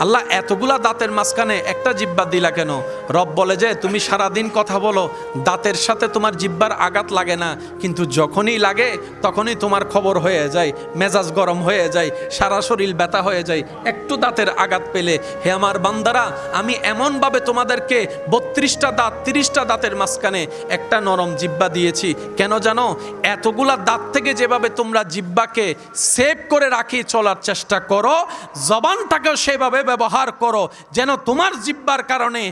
আল্লাহ এতগুলা দাঁতের মাঝখানে একটা জিব্বা দিলা কেন? রব বলে যে, তুমি সারাদিন কথা বলো, দাঁতের সাথে তোমার জিব্বার আঘাত লাগে না, কিন্তু যখনই লাগে, তখনই তোমার খবর হয়ে যায়, মেজাজ গরম হয়ে যায়, সারা শরীর ব্যথা হয়ে যায়। একটু দাঁতের আঘাত পেলে, হে আমার বান্দারা, আমি এমনভাবে তোমাদেরকে বত্রিশটা দাঁত, তিরিশটা দাঁতের মাঝখানে একটা নরম জিব্বা দিয়েছি। কেন জানো? এতগুলা দাঁত থেকে যেভাবে তোমরা জিব্বাকে সেভ করে রাখি, চলার চেষ্টা করো, জবানটাকেও সেভাবে ব্যবহার করো, যেন তোমার জিব্বার কারণে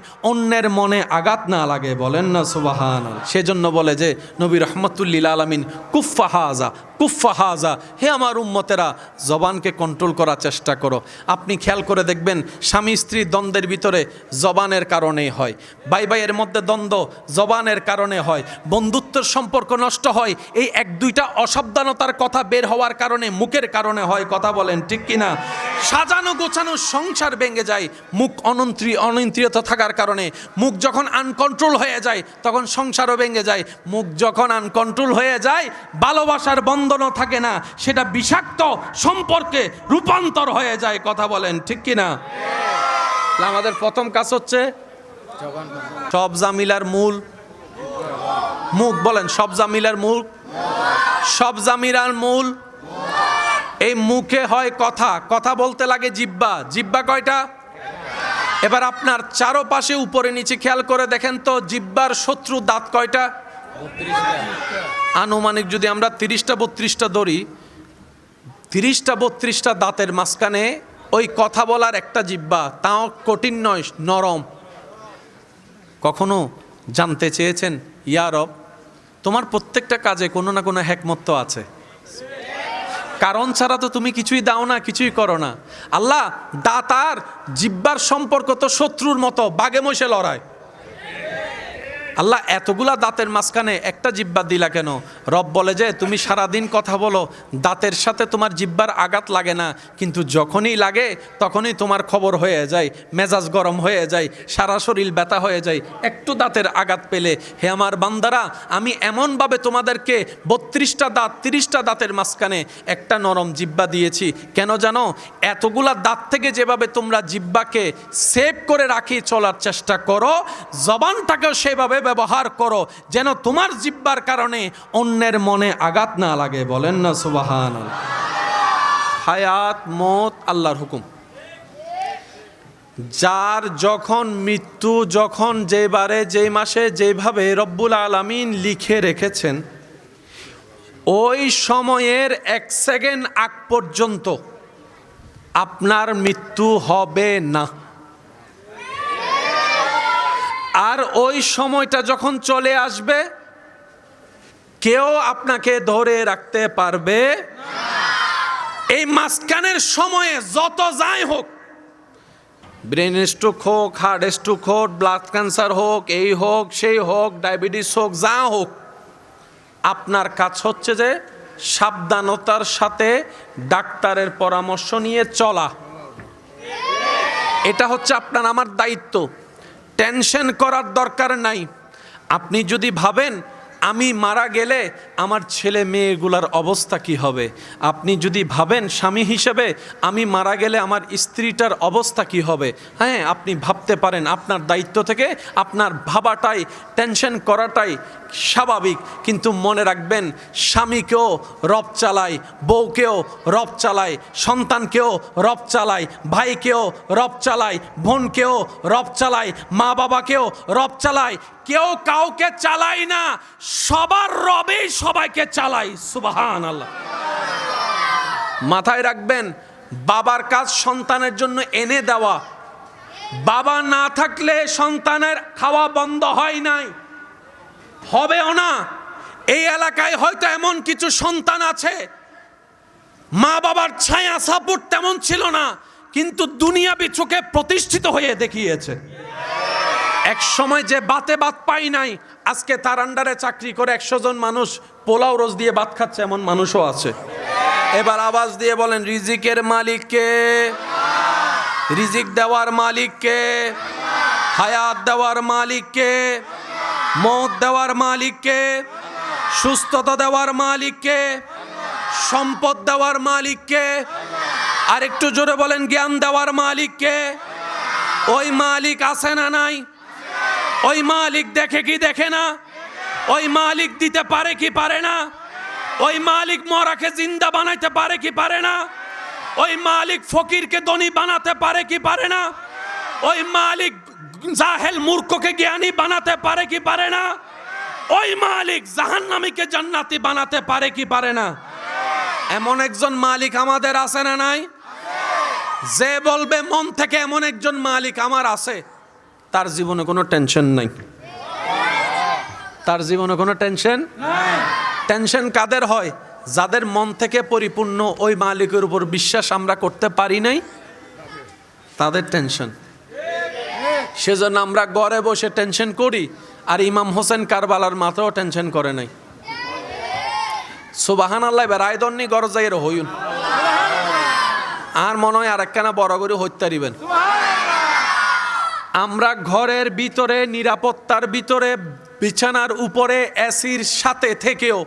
অন্যের মনে আঘাত না লাগে, বলেন না সুবাহান সেজন্য বলে যে, নবী রহমতুল্লিল আলমিন কুফা হাজা কুফা হাজা, হে আমার উম্মতেরা, জবানকে কন্ট্রোল করার চেষ্টা করো। আপনি খেয়াল করে দেখবেন, স্বামী স্ত্রী দ্বন্দ্বের ভিতরে জবানের কারণেই হয়। বাই বাইয়ের মধ্যে দ্বন্দ্ব জবানের কারণে হয়। বন্ধুত্বের সম্পর্ক নষ্ট হয়। এই এক দুইটা অসাবধানতার কথা বের হওয়ার কারণে, মুখের কারণে হয়। কথা বলেন, ঠিক কিনা? সাজানো গোছানো সংসার ভেঙে যায়। মুখ অনন্ত্রী অনিয়ন্ত্রিত থাকার কারণে, মুখ যখন আনকন্ট্রোল হয়ে যায়, তখন সংসারও ভেঙে যায়। মুখ যখন আনকন্ট্রোল হয়ে যায়, ভালোবাসার বন্ধনও থাকে না, সেটা বিষাক্ত সম্পর্কে রূপান্তর হয়ে যায়, কথা বলেন, ঠিক কিনা? আমাদের প্রথম কাজ হচ্ছে সব জামিলার মূল, মুখ বলেন, সব জামিলার মূল, সব জামিলার মূল, এই মুখে হয় কথা কথা বলতে লাগে জিব্বা জিব্বা কয়টা? এবার আপনার চারোপাশে উপরে নিচে খেয়াল করে দেখেন তো, জিব্বার শত্রু দাঁত কয়টা? আনুমানিক যদি আমরা তিরিশটা বত্রিশটা ধরি, তিরিশটা বত্রিশটা দাঁতের মাঝখানে ওই কথা বলার একটা জিব্বা, তাও কঠিন নয়, নরম। কখনো জানতে চেয়েছেন ইয়ারব তোমার প্রত্যেকটা কাজে কোনো না কোনো হ্যাকমত আছে। কারণ ছাড়া তো তুমি কিছুই দাও না, কিছুই করো না। আল্লাহ দাতার জিব্বার সম্পর্ক তো শত্রুর মতো বাগে মশে লড়ায় আল্লাহ এতগুলা দাঁতের মাঝখানে একটা জিব্বা দিলা কেন? রব বলে যে, তুমি সারাদিন কথা বলো, দাঁতের সাথে তোমার জিব্বার আঘাত লাগে না, কিন্তু যখনই লাগে, তখনই তোমার খবর হয়ে যায়, মেজাজ গরম হয়ে যায়, সারা শরীর ব্যথা হয়ে যায়। একটু দাঁতের আঘাত পেলে, হে আমার বান্দারা, আমি এমনভাবে তোমাদেরকে বত্রিশটা দাঁত, তিরিশটা দাঁতের মাঝখানে একটা নরম জিব্বা দিয়েছি। কেন জানো? এতগুলা দাঁত থেকে যেভাবে তোমরা জিব্বাকে সেভ করে রাখি, চলার চেষ্টা করো, জবানটাকেও সেভাবে ব্যবহার করো, যেন তোমার জিব্বার কারণে অন্যের মনে আঘাত না লাগে। বলেন না সুবাহান হায়াত, মত, আল্লাহর হুকুম। যার যখন মৃত্যু, যখন যেবারে, যেই মাসে, যেভাবে রব্বুল আলামিন লিখে রেখেছেন, ওই সময়ের এক সেকেন্ড আগ পর্যন্ত আপনার মৃত্যু হবে না। আর ওই সময়টা যখন চলে আসবে, কেউ আপনাকে ধরে রাখতে পারবে এই মাঝখানের সময়ে যত যাই হোক, ব্রেন স্ট্রোক হোক, হার্ট স্ট্রোক হোক, ব্লাড ক্যান্সার হোক, এই হোক, সেই হোক, ডায়াবেটিস হোক, যা হোক, আপনার কাজ হচ্ছে যে সাবধানতার সাথে ডাক্তারের পরামর্শ নিয়ে চলা। এটা হচ্ছে আপনার, আমার দায়িত্ব। টেনশন করার দরকার নাই। আপনি যদি ভাবেন, আমি মারা গেলে আমার ছেলে মেয়েগুলার অবস্থা কি হবে? আপনি যদি ভাবেন, স্বামী হিসেবে, আমি মারা গেলে আমার স্ত্রীটার অবস্থা কি হবে? হ্যাঁ আপনি ভাবতে পারেন, আপনার দায়িত্ব থেকে আপনার ভাবাটাই টেনশন করাটাই স্বাভাবিক, কিন্তু মনে রাখবেন, স্বামীকেও রব চালায়, বউকেও রব চালায়, সন্তানকেও রব চালায়, ভাইকেও রব চালায়, বোনকেও রব চালায় মা বাবাকেও রব চালায়, কেউ কাউকে চালায় না, সবার রবেই সবাইকে চালায় সুবাহান আল্লাহ মাথায় রাখবেন, বাবার কাজ সন্তানের জন্য এনে দেওয়া, বাবা না থাকলে সন্তানের খাওয়া বন্ধ হয় নাই। হবেও না। এই এলাকায় হয়তো এমন কিছু সন্তান আছে মা বাবার ছায়া সাপোর্ট তেমন ছিল না, কিন্তু দুনিয়াবি চোখে প্রতিষ্ঠিত হয়ে দেখিয়েছে। এক সময় যে বাতে বাত পাই নাই, আজকে তার আন্ডারে চাকরি করে একশো জন মানুষ পোলাও রোজ দিয়ে ভাত খাচ্ছে, এমন মানুষও আছে। এবার আওয়াজ দিয়ে বলেন, রিজিকের মালিককে রিজিক দেওয়ার মালিককে হায়াত দেওয়ার মালিককে মত দেওয়ার মালিককে, সুস্থতা দেওয়ার মালিককে, সম্পদ দেওয়ার মালিককে আর একটু জোরে বলেন, জ্ঞান দেওয়ার মালিককে, ওই মালিক আছে না নাই? ওই মালিক দেখে কি দেখে না? ওই মালিক দিতে পারে কি পারে না? ওই মালিক মরাকে জিন্দা বানাইতে পারে কি পারে না? ওই মালিক ফকিরকে ধনী বানাতে পারে কি পারে না? ওই মালিক জাহেল মূর্খকে জ্ঞানী বানাতে পারে কি পারে না? ওই মালিক জাহান্নামীকে জান্নাতি বানাতে পারে কি পারে না? এমন একজন মালিক আমাদের আছে না নাই? যে বলবে, মন থেকে এমন একজন মালিক আমার আছে, তার জীবনে কোনো টেনশন নাই। তার জীবনে কোনো টেনশন? টেনশন কাদের হয়? যাদের মন থেকে পরিপূর্ণ ওই মালিকের উপর বিশ্বাস আমরা করতে পারি নাই, তাদের টেনশন। সেজন্য আমরা ঘরে বসে টেনশন করি আর ইমাম হোসেন কারবালার মাথাও টেনশন করে নাই। সুবাহান আল্লাহ বেড়াই দন্নি গরজ যাই হইন আর মনে হয় আর একখানা বড় করে হত্যা দিবেন। আমরা ঘরের ভিতরে নিরাপত্তার ভিতরে বিছানার উপরে এসির সাথে থেকেও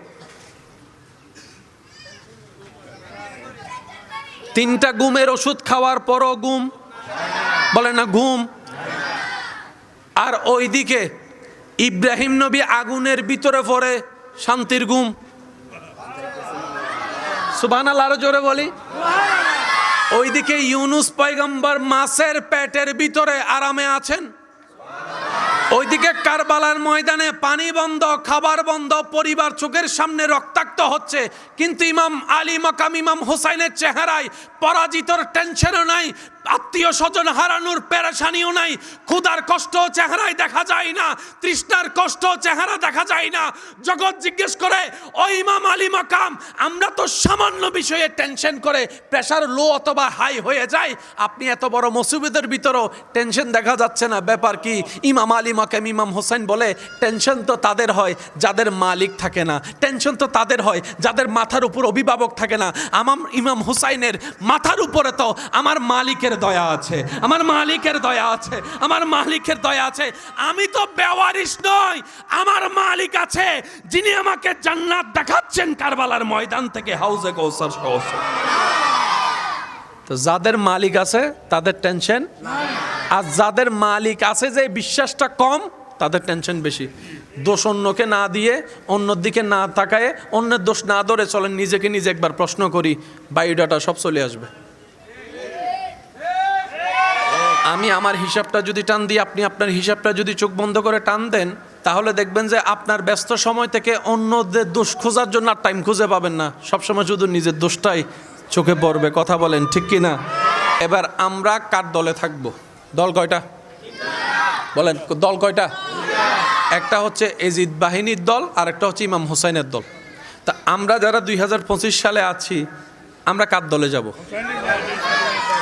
তিনটা ঘুমের ওষুধ খাওয়ার পরও ঘুম বলে না ঘুম। আর ওইদিকে ইব্রাহিম নবী আগুনের ভিতরে পড়ে, শান্তির গুম সুবান আরও জোরে বলি। ওইদিকে ইউনুস পয়গম্বর মাছের পেটের ভিতরে আরামে আছেন। ওইদিকে কারবালার ময়দানে পানি বন্ধ, খাবার বন্ধ, পরিবার চোখের সামনে রক্তাক্ত হচ্ছে। কিন্তু ইমাম আলী মাকাম, ইমাম হোসাইনের চেহারায় পরাজিতর টেনশনও নাই আত্মীয় স্বজন হারানোর পেরেশানিও নাই, ক্ষুধার কষ্ট চেহারায় দেখা যায় না, তৃষ্ণার কষ্ট চেহারা দেখা যায় না। জগৎ জিজ্ঞেস করে ও ইমাম আলী মাকাম, আমরা তো সামান্য বিষয়ে টেনশন করে প্রেশার লো অথবা হাই হয়ে যায় আপনি এত বড় মুসিবতের ভিতরেও টেনশন দেখা যাচ্ছে না। ব্যাপার কি, ইমাম আলী মাকাম, ইমাম হোসেন বলে টেনশন তো তাদের হয়, যাদের মালিক থাকে না। টেনশন তো তাদের হয়, যাদের মাথার উপর অভিভাবক থাকে না। আমার ইমাম হুসাইনের মাথার উপরে তো আমার মালিকের দয়া আছে, আমার মালিকের দয়া আছে, আমার মালিকের দয়া আছে। আমি তো বেওয়ারিশ নই, আমার মালিক আছে, যিনি আমাকে জান্নাত দেখাচ্ছেন কারবালার ময়দান থেকে হাউজে কৌসার তো যাদের মালিক আছে, তাদের টেনশন আর যাদের মালিক আছে যে বিশ্বাসটা কম, তাদের টেনশন বেশি। দোষ অন্যকে না দিয়ে, অন্যর দিকে না তাকায়, অন্যের দোষ না ধরে চলেন, নিজেকে নিজে একবার প্রশ্ন করি, বায়োডাটা সব চলে আসবে। আমি আমার হিসাবটা যদি টান দিই, আপনি আপনার হিসাবটা যদি চোখ বন্ধ করে টান দেন, তাহলে দেখবেন যে আপনার ব্যস্ত সময় থেকে অন্যদের দোষ খোঁজার জন্য আর টাইম খুঁজে পাবেন না। সবসময় শুধু নিজের দোষটাই চোখে পড়বে, কথা বলেন, ঠিক কি না? এবার আমরা কার দলে থাকব? দল কয়টা? বলেন, দল কয়টা? একটা হচ্ছে এজিদ বাহিনীর দল আর একটা হচ্ছে ইমাম হোসাইনের দল। তা আমরা যারা দুই হাজার পঁচিশ সালে আছি, আমরা কার দলে যাব?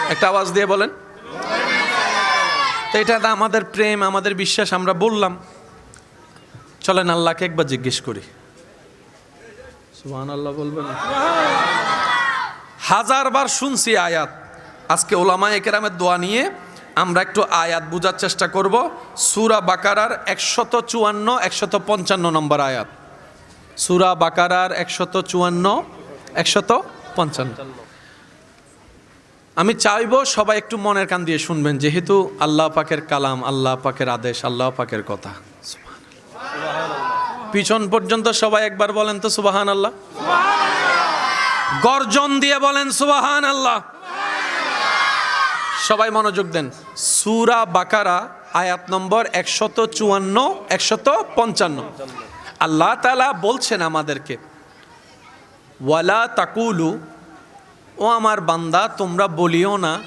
একটা আওয়াজ দিয়ে বলেন। তো এটা আমাদের প্রেম আমাদের বিশ্বাস আমরা বললাম। চলেন আল্লাহকে একবার জিজ্ঞেস করি। আল্লাহ বলবেন হাজারবার শুনছি আয়াত। আজকে ওলামা একরামের দোয়া নিয়ে আমরা একটু আয়াত বোঝার চেষ্টা করব। সুরা বাকারার একশত চুয়ান্ন একশত পঞ্চান্ন নম্বর আয়াত। সুরা বাকারার একশত চুয়ান্ন একশত পঞ্চান্ন। আমি চাইব সবাই একটু মনের কান দিয়ে শুনবেন যেহেতু আল্লাহ পাকের কালাম আল্লাহ পাকের আদেশ আল্লাহ পাকের কথা। পিছন পর্যন্ত সবাই একবার বলেন তো সুবাহান আল্লাহ গর্জন দিয়ে বলেন সুবাহান আল্লাহ সবাই মনোযোগ দেন। সুরা বাকারা আয়াত নম্বর একশত চুয়ান্ন একশত পঞ্চান্ন। আল্লাহ তালা বলছেন আমাদেরকে ওয়ালা তাকুলু ও আমার বান্দা, তোমরা বলিও না।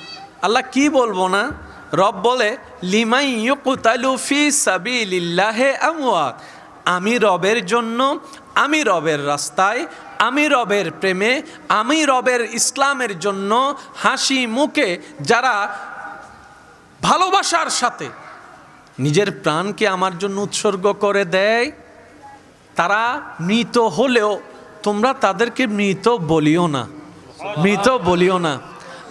আল্লাহ কি বলব না? রব বলে, লিমাই ইয়কুতালু ফি সাবিলিল্লাহে আমওয়াত। আমি রবের জন্য, আমি রবের রাস্তায়, আমি রবের প্রেমে, আমি রবের ইসলামের জন্য হাসি মুখে, যারা ভালোবাসার সাথে নিজের প্রাণকে আমার জন্য উৎসর্গ করে দেয়, তারা মৃত হলেও তোমরা তাদেরকে মৃত বলিও না। মৃত বলিও না।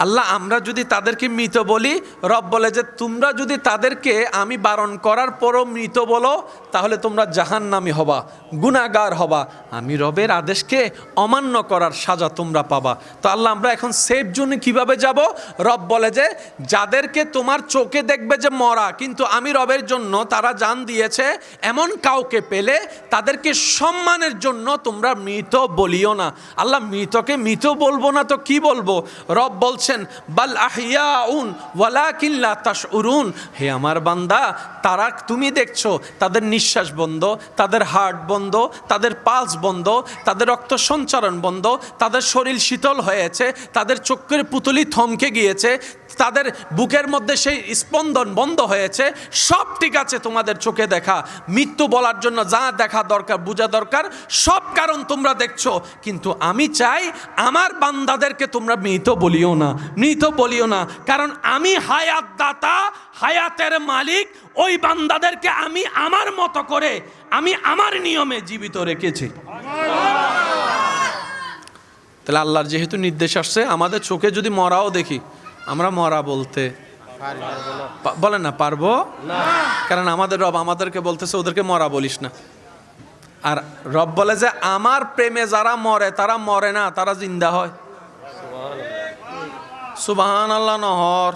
আল্লাহ, আমরা যদি তাদেরকে মৃত বলি, রব বলে যে, তোমরা যদি তাদেরকে আমি বারণ করার পরও মৃত বলো, তাহলে তোমরা জাহান্নামি হবা গুণাগার হবা। আমি রবের আদেশকে অমান্য করার সাজা তোমরা পাবা। তো আল্লাহ, আমরা এখন সেফ জোনে কীভাবে যাব? রব বলে যে, যাদেরকে তোমার চোখে দেখবে যে মরা, কিন্তু আমি রবের জন্য তারা জান দিয়েছে, এমন কাউকে পেলে তাদেরকে সম্মানের জন্য তোমরা মৃত বলিও না। আল্লাহ, মৃতকে মৃত বলব না তো কি বলব? রব বলছেন, বাল আহিয়াউন তাস উরুন হে আমার বান্দা, তারা তুমি দেখছ, তাদের নিঃশ্বাস বন্ধ, তাদের হার্ট বন্ধ, তাদের পালস বন্ধ, তাদের রক্ত সঞ্চারণ বন্ধ, তাদের শরীর শীতল হয়েছে, তাদের চোখের পুতুলি থমকে গিয়েছে তাদের বুকের মধ্যে সেই স্পন্দন বন্ধ হয়েছে। সব ঠিক আছে, তোমাদের চোখে দেখা। মৃত্যু বলার জন্য যা দেখা দরকার, বোঝা দরকার। সব কারণ তোমরা দেখছ। কিন্তু আমি চাই আমার বান্দাদেরকে তোমরা মৃত বলিও না। মৃত বলিও না। কারণ আমি হায়াত দাতা হায়াতের মালিক। ওই বান্দাদেরকে আমি আমার মতো করে, আমি আমার নিয়মে জীবিত রেখেছি। তাহলে আল্লাহর যেহেতু নির্দেশ আসছে, আমাদের চোখে যদি মরাও দেখি আমরা মরা বলতে বলেন না পারব? কারণ আমাদের রব আমাদেরকে বলতেছে ওদেরকে মরা বলিস না। আর রব বলে যে আমার প্রেমে যারা মরে তারা মরে না তারা জিন্দা হয়। সুবাহান আল্লাহ নহর।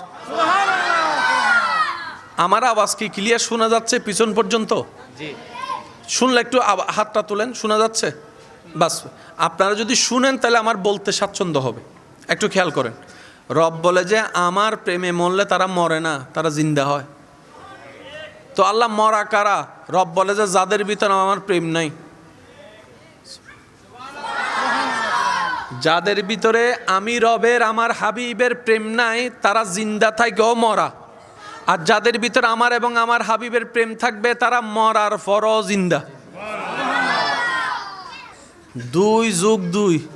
আমার আওয়াজ কি ক্লিয়ার শোনা যাচ্ছে পিছন পর্যন্ত? শুনলে একটু হাতটা তুলেন শোনা যাচ্ছে? বাস আপনারা যদি শুনেন তাহলে আমার বলতে স্বাচ্ছন্দ্য হবে। একটু খেয়াল করেন। রব বলে যে, আমার প্রেমে মরলে তারা মরে না, তারা জিন্দা হয়। তো আল্লাহ মরা কারা? রব বলে যে, যাদের ভিতরে আমার প্রেম নাই। যাদের ভিতরে আমি রবের, আমার হাবিবের প্রেম নাই, তারা জিন্দা থাকেও মরা। আর যাদের ভিতরে আমার এবং আমার হাবিবের প্রেম থাকবে, তারা মরার পরও জিন্দা। দুই যুগ দুই।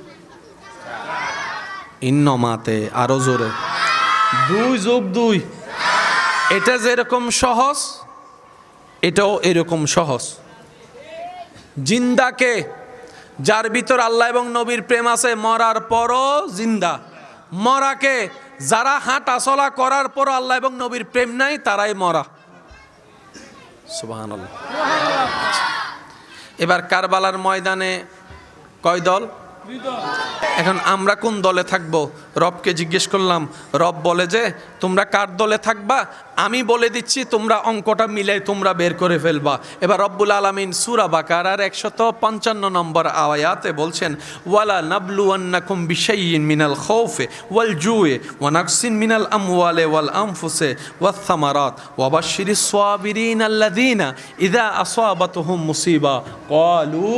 ইন্নমাতে আরও জোরে। দুই যোগ দুই। এটা যেরকম সহজ, এটাও এরকম সহজ। জিন্দাকে, যার ভিতর আল্লাহ এবং নবীর প্রেম আছে, মরার পরও জিন্দা। মরাকে, যারা হাঁটা চলা করার পর আল্লাহ এবং নবীর প্রেম নাই, তারাই মরা। সুবাহান এবার কারবালার ময়দানে কয় দল? এখন আমরা কোন দলে থাকব? রবকে জিজ্ঞেস করলাম, রব বলে যে, তোমরা কার দলে থাকবা? আমি বলে দিচ্ছি, তোমরা অঙ্কটা মিলে তোমরা বের করে ফেলবা। এবার রব্বুল আলমিন সুরা বাকার আর একশত পঞ্চান্ন নম্বর আওয়ায়াতে বলছেন, ওয়ালা নাবলু আন্নাকুম বিশাইয়িন মিনাল খৌফে ওয়াল জুয়ে ওয়ানাকসিন মিনাল আমওয়ালে ওয়াল আনফুসে ওয়াত্থামারাত ওয়াবাশশিরি সাবিরিন আল্লাযীনা ইযা আসাবাতুহুম মুসিবা। ক্বালু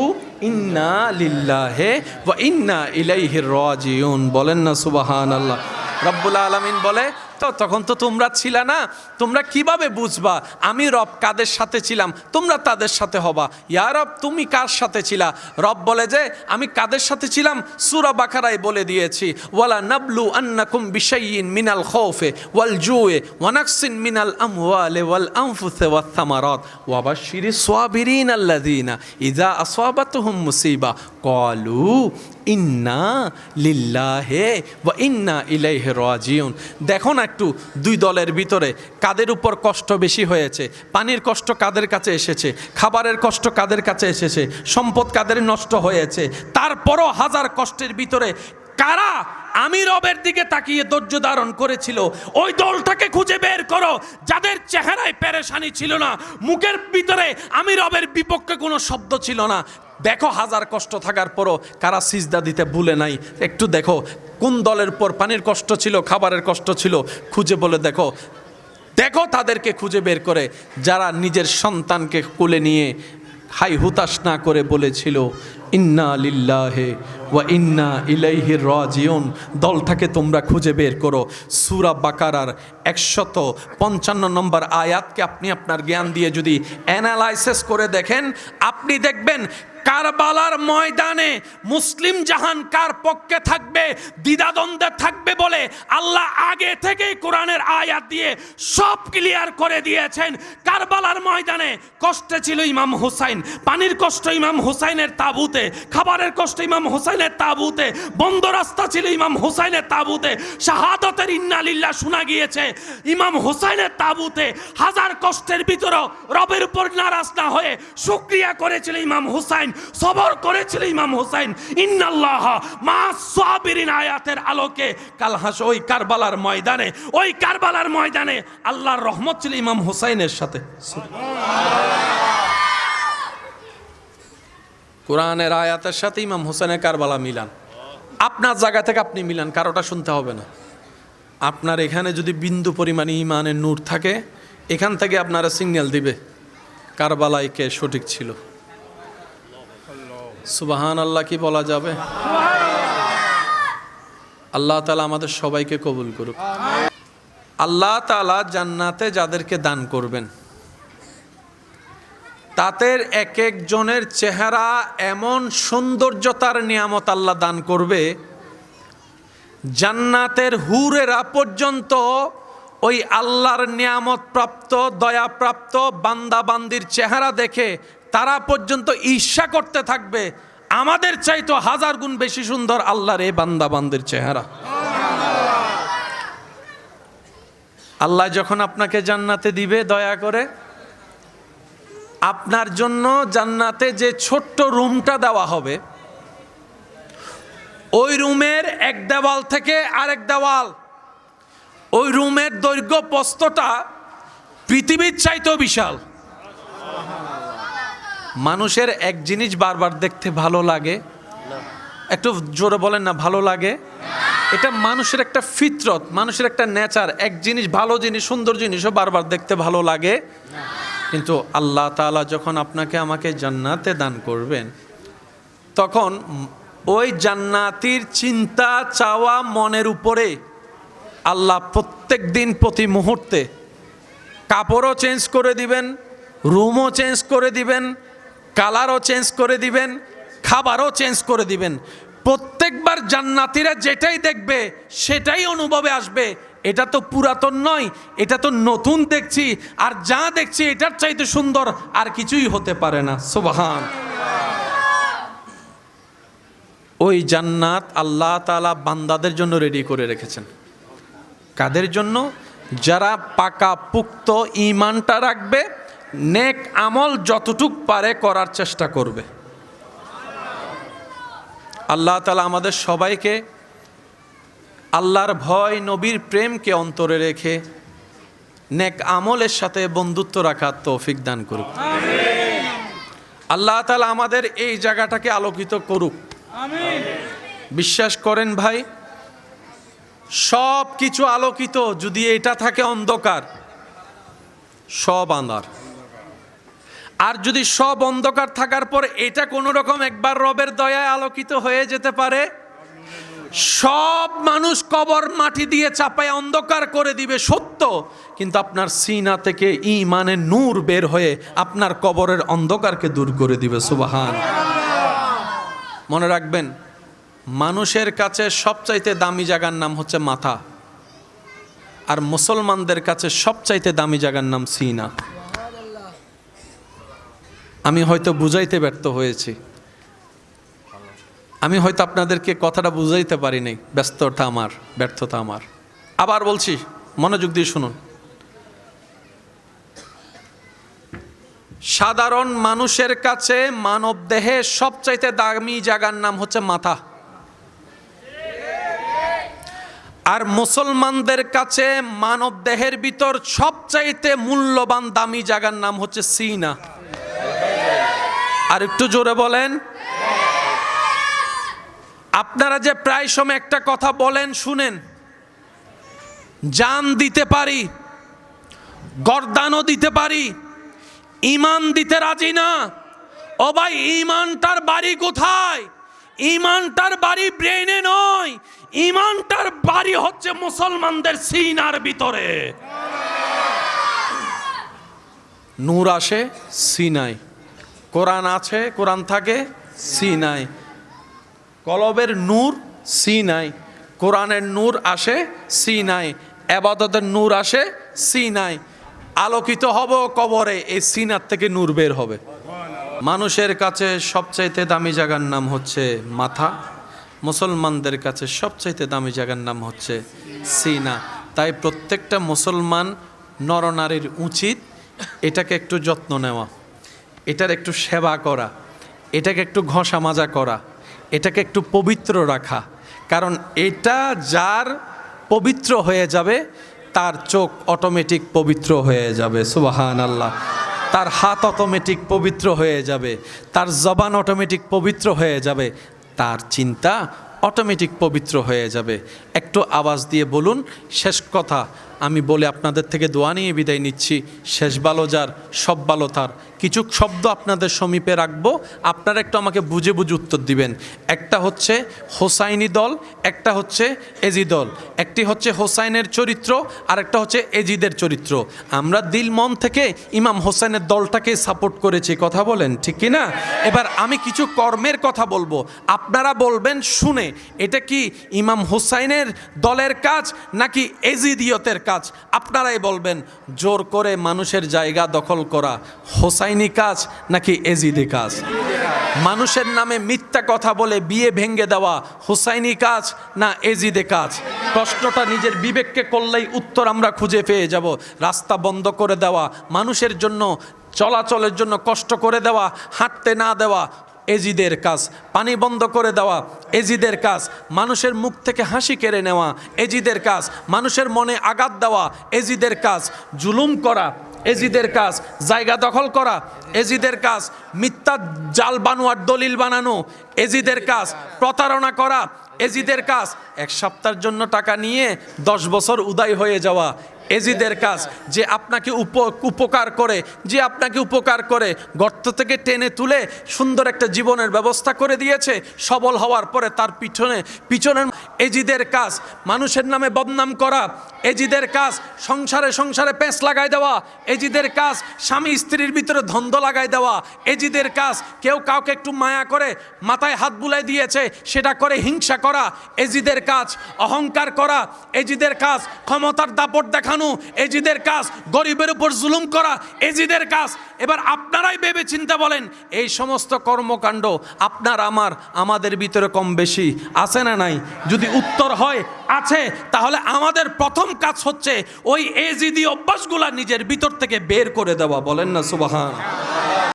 ইন্না লিল্লাহে ওয়া ইন্না ইলাইহির রাজিউন। বলেন না সুবহানাল্লাহ। রব্বুল আলামিন বলে, তো তখন তো তোমরা ছিলা না, তোমরা কীভাবে বুঝবা? আমি রব কাদের সাথে ছিলাম, তোমরা তাদের সাথে হবা। ইয়া রব, তুমি কার সাথে ছিলা? রব বলে যে, আমি কাদের সাথে ছিলাম? সুরা বাকারায় বলে দিয়েছি, ওয়ালা নাবলু আন্নাকুম বিশাইয়িন মিনাল খৌফে ওয়াল জুয়ে ওয়ানাকসিন মিনাল আমওয়ালে ওয়াল আনফুসে ওয়াত থামারাত ওয়াবাশশিরি সাবিরিন আল্লাযীনা ইযা আসাবাতুহুম মুসিবা ক্বালু ইন্না লিল্লাহে ওয়া ইন্না ইলাইহি রাজিউন দেখো না একটু, দুই দলের ভিতরে কাদের উপর কষ্ট বেশি হয়েছে? পানির কষ্ট কাদের কাছে এসেছে? খাবারের কষ্ট কাদের কাছে এসেছে? সম্পদ কাদের নষ্ট হয়েছে? তারপরও হাজার কষ্টের ভিতরে কারা আমি রবের দিকে তাকিয়ে ধৈর্য ধারণ করেছিল? ওই দলটাকে খুঁজে বের করো, যাদের চেহারায় পেরেশানি ছিল না। মুখের ভিতরে আমি রবের বিপক্ষে কোনো শব্দ ছিল না। দেখো হাজার কষ্ট থাকার পরও কারা সিজদা দিতে ভুলে নাই। একটু দেখো, কোন দলের পর পানির কষ্ট ছিল, খাবারের কষ্ট ছিল, খুঁজে বলে দেখো। দেখো তাদেরকে খুঁজে বের করে, যারা নিজের সন্তানকে কোলে নিয়ে হাই হুতাশ না করে বলেছিল। ইন্না লিল্লাহে ওয়া ইন্না ইলাইহি রাজিউন। দলটাকে তোমরা খুঁজে বের করো। সুরা বাকারার একশত পঞ্চান্ন নম্বর আয়াতকে আপনি আপনার জ্ঞান দিয়ে যদি অ্যানালাইসিস করে দেখেন, আপনি দেখবেন কারবালার ময়দানে মুসলিম জাহান কার পক্ষে থাকবে, দ্বিধাদ্বন্দ্বে থাকবে বলে আল্লাহ আগে থেকেই কোরআনের আয়াত দিয়ে সব ক্লিয়ার করে দিয়েছেন। কারবালার ময়দানে কষ্টে ছিল ইমাম হুসাইন, পানির কষ্ট ইমাম হুসাইনের তাবুতে। তাবুতে, খাবারের কষ্ট ইমাম হোসাইনের তাবুতে, বন্ধ রাস্তা ছিল ইমাম হোসাইনের তাবুতে, শাহাদতের ইন্নালিল্লাহ শোনা গিয়েছে, ইমাম হোসাইনের তাবুতে হাজার কষ্টের ভিতরেও রবের উপর নারাজ না হয়ে শুক্রিয়া করেছিল ইমাম হুসাইন, সবর করেছিল ইমাম হুসাইন, ইন্নাল্লাহ মা সাবিরিন আয়াতের আলোকে কাল হাস ওই কারবালার ময়দানে, ওই কারবালার ময়দানে আল্লাহর রহমত ছিল ইমাম হোসাইনের সাথে। কোরআনের আয়াতের সাথে ইমাম হোসেনের কারবালা মিলান। আপনার জায়গা থেকে আপনি মিলান, কারোটা শুনতে হবে না। আপনার এখানে যদি বিন্দু পরিমাণে ইমানের নূর থাকে, এখান থেকে আপনারা সিগন্যাল দিবে কারবালাই কে সঠিক ছিল। সুবাহান আল্লাহ কি বলা যাবে? আল্লাহ তালা আমাদের সবাইকে কবুল করুক। আল্লাহ তালা জান্নাতে যাদেরকে দান করবেন তাদের এক একজনের চেহারা এমন সৌন্দর্যতার নিয়ামত আল্লাহ দান করবে, জান্নাতের হুরেরা পর্যন্ত ওই আল্লাহর নিয়ামত প্রাপ্ত দয়াপ্রাপ্ত বান্দাবান্দির চেহারা দেখে তারা পর্যন্ত ঈর্ষা করতে থাকবে। আমাদের চাইতো হাজার গুণ বেশি সুন্দর আল্লাহর এই বান্দাবান্দির চেহারা। আল্লাহ যখন আপনাকে জান্নাতে দিবে দয়া করে আপনার জন্য জান্নাতে যে ছোট্ট রুমটা দেওয়া হবে, ওই রুমের এক দেওয়াল থেকে আরেক দেওয়াল, ওই রুমের দৈর্ঘ্য প্রস্তটা পৃথিবীর চাইতেও বিশাল। মানুষের এক জিনিস বারবার দেখতে ভালো লাগে। একটু জোরে বলেন না, ভালো লাগে? এটা মানুষের একটা ফিতরত, মানুষের একটা নেচার। এক জিনিস ভালো জিনিস, সুন্দর জিনিসও বারবার দেখতে ভালো লাগে। কিন্তু আল্লাহ তাআলা যখন আপনাকে আমাকে জান্নাতে দান করবেন, তখন ওই জান্নাতির চিন্তা, চাওয়া মনের উপরে আল্লাহ প্রত্যেক দিন প্রতি মুহূর্তে কাপড়ও চেঞ্জ করে দিবেন, রুমও চেঞ্জ করে দিবেন, কালারও চেঞ্জ করে দিবেন, খাবারও চেঞ্জ করে দিবেন। প্রত্যেকবার জান্নাতিরা যেটাই দেখবে, সেটাই অনুভবে আসবে। এটা তো পুরাতন নয়, এটা তো নতুন দেখছি, আর যা দেখছি এটার চাইতে সুন্দর আর কিছুই হতে পারে না, সুবহান। ওই জান্নাত আল্লাহ তালা বান্দাদের জন্য রেডি করে রেখেছেন। কাদের জন্য? যারা পাকা পুক্ত ইমানটা রাখবে, নেক আমল যতটুক পারে করার চেষ্টা করবে। আল্লাহ তালা আমাদের সবাইকে আল্লাহর ভয় নবীর প্রেমকে অন্তরে রেখে নেক আমলের সাথে বন্ধুত্ব রাখার তৌফিক দান করুক। আল্লাহ তালা আমাদের এই জায়গাটাকে আলোকিত করুক। বিশ্বাস করেন ভাই সব কিছু আলোকিত যদি এটা থাকে অন্ধকার সব আন্ধার। আর যদি সব অন্ধকার থাকার পর এটা কোনো রকম একবার রবের দয়ায় আলোকিত হয়ে যেতে পারে সব মানুষ কবর মাটি দিয়ে চাপায় অন্ধকার করে দিবে, সত্য। কিন্তু আপনার সিনা থেকে ইমানের নূর বের হয়ে আপনার কবরের অন্ধকারকে দূর করে দিবে, সুবাহান। মনে রাখবেন, মানুষের কাছে সবচাইতে দামি জায়গার নাম হচ্ছে মাথা। আর মুসলমানদের কাছে সবচাইতে দামি জায়গার নাম সিনা। আমি হয়তো বুঝাইতে ব্যর্থ হয়েছি। আমি হয়তো আপনাদেরকে কথাটা বুঝাইতে পারি নাই ব্যস্ততা আমার, ব্যর্থতা আমার। আবার বলছি, মনোযোগ দিয়ে শুনুন। সাধারণ মানুষের কাছে মানব দেহে সবচাইতে দামি জায়গার নাম হচ্ছে মাথা। আর মুসলমানদের কাছে মানব দেহের ভিতর সবচাইতে মূল্যবান দামি জায়গার নাম হচ্ছে সিনা। আর একটু জোরে বলেন আপনারা যে প্রায় সময় একটা কথা বলেন, শুনেন। জান দিতে পারি, গরদানও দিতে পারি ইমান দিতে রাজি না। ও ভাই ইমানটার বাড়ি কোথায়? ইমানটার বাড়ি ব্রেনে নয় ইমানটার বাড়ি হচ্ছে মুসলমানদের সিনার ভিতরে। নূর আসে, সিনাই। কোরআন আছে, কোরআন থাকে, সিনাই। কলবের নূর সিনাই, কোরআনের নূর আসে সিনাই আবাদতের নূর আসে সিনাই। আলোকিত হব কবরে, এই সিনার থেকে নূর বের হবে। মানুষের কাছে সবচাইতে দামি জায়গার নাম হচ্ছে মাথা। মুসলমানদের কাছে সবচাইতে দামি জায়গার নাম হচ্ছে সিনা। তাই প্রত্যেকটা মুসলমান নরনারীর উচিত এটাকে একটু যত্ন নেওয়া, এটার একটু সেবা করা, এটাকে একটু ঘষা মাজা করা। এটাকে একটু পবিত্র রাখা। কারণ এটা যার পবিত্র হয়ে যাবে, তার চোখ অটোমেটিক পবিত্র হয়ে যাবে সুবাহান আল্লাহ তার হাত অটোমেটিক পবিত্র হয়ে যাবে, তার জবান অটোমেটিক পবিত্র হয়ে যাবে, তার চিন্তা অটোমেটিক পবিত্র হয়ে যাবে। একটু আওয়াজ দিয়ে বলুন, শেষ কথা, আমি বলে আপনাদের থেকে দোয়া নিয়ে বিদায় নিচ্ছি। শেষ ভালো যার, সব ভালো তার। কিছু শব্দ আপনাদের সমীপে রাখব, আপনারা একটু আমাকে বুঝে বুঝে উত্তর দিবেন। একটা হচ্ছে হোসাইনি দল, একটা হচ্ছে এজি দল। একটি হচ্ছে হোসাইনের চরিত্র আর একটা হচ্ছে এজিদের চরিত্র। আমরা দিল মন থেকে ইমাম হোসাইনের দলটাকে সাপোর্ট করেছি, কথা বলেন, ঠিক কি না এবার আমি কিছু কর্মের কথা বলব। আপনারা বলবেন, শুনে। এটা কি ইমাম হোসাইনের দলের কাজ নাকি এজিদিয়তের কাজ? আপনারাই বলবেন, জোর করে মানুষের জায়গা দখল করা হোসাইনি কাজ নাকি এজিদি কাজ? মানুষের নামে মিথ্যা কথা বলে বিয়ে ভেঙ্গে দেওয়া হোসাইনি কাজ না এজিদে কাজ? প্রশ্নটা নিজের বিবেককে করলেই উত্তর আমরা খুঁজে পেয়ে যাব। রাস্তা বন্ধ করে দেওয়া, মানুষের জন্য, চলাচলের জন্য কষ্ট করে দেওয়া, হাঁটতে না দেওয়া এজিদের কাজ, পানি বন্ধ করে দেওয়া, এজিদের কাজ, মানুষের মুখ থেকে হাসি কেড়ে নেওয়া, এজিদের কাজ, মানুষের মনে আঘাত দেওয়া, এজিদের কাজ, জুলুম করা, এজিদের কাজ, জায়গা দখল করা, এজিদের কাজ, মিথ্যা জাল বানোয়ার দলিল বানানো, এজিদের কাজ, প্রতারণা করা, এজিদের কাজ, এক সপ্তাহের জন্য টাকা নিয়ে দশ বছর উদয় হয়ে যাওয়া এজিদের কাজ, যে আপনাকে উপ, উপকার করে, যে আপনাকে উপকার করে, গর্ত থেকে টেনে তুলে সুন্দর একটা জীবনের ব্যবস্থা করে দিয়েছে, সবল হওয়ার পরে তার পিছনে, পিছনের এজিদের কাজ, মানুষের নামে বদনাম করা এজিদের কাজ সংসারে সংসারে পেঁচ লাগাই দেওয়া, এজিদের কাজ স্বামী স্ত্রীর ভিতরে ধন্দ লাগাই দেওয়া, এজিদের কাজ কেউ কাউকে একটু মায়া করে মাথায় হাত বুলাই দিয়েছে, সেটা করে হিংসা করা, এজিদের কাজ অহংকার করা, এজিদের কাজ ক্ষমতার দাপট দেখানো, এজিদের কাজ গরিবের উপর জুলুম করা, এজিদের কাজ। এবার আপনারাই ভেবে চিন্তা বলেন, এই সমস্ত কর্মকাণ্ড আপনার, আমার, আমাদের ভিতরে কম বেশি আছে না নাই? যদি উত্তর হয়, আছে, তাহলে আমাদের প্রথম কাজ হচ্ছে, ওই এজিদি অভ্যাসগুলা নিজের ভিতর থেকে বের করে দেওয়া। বলেন না, সুবাহান।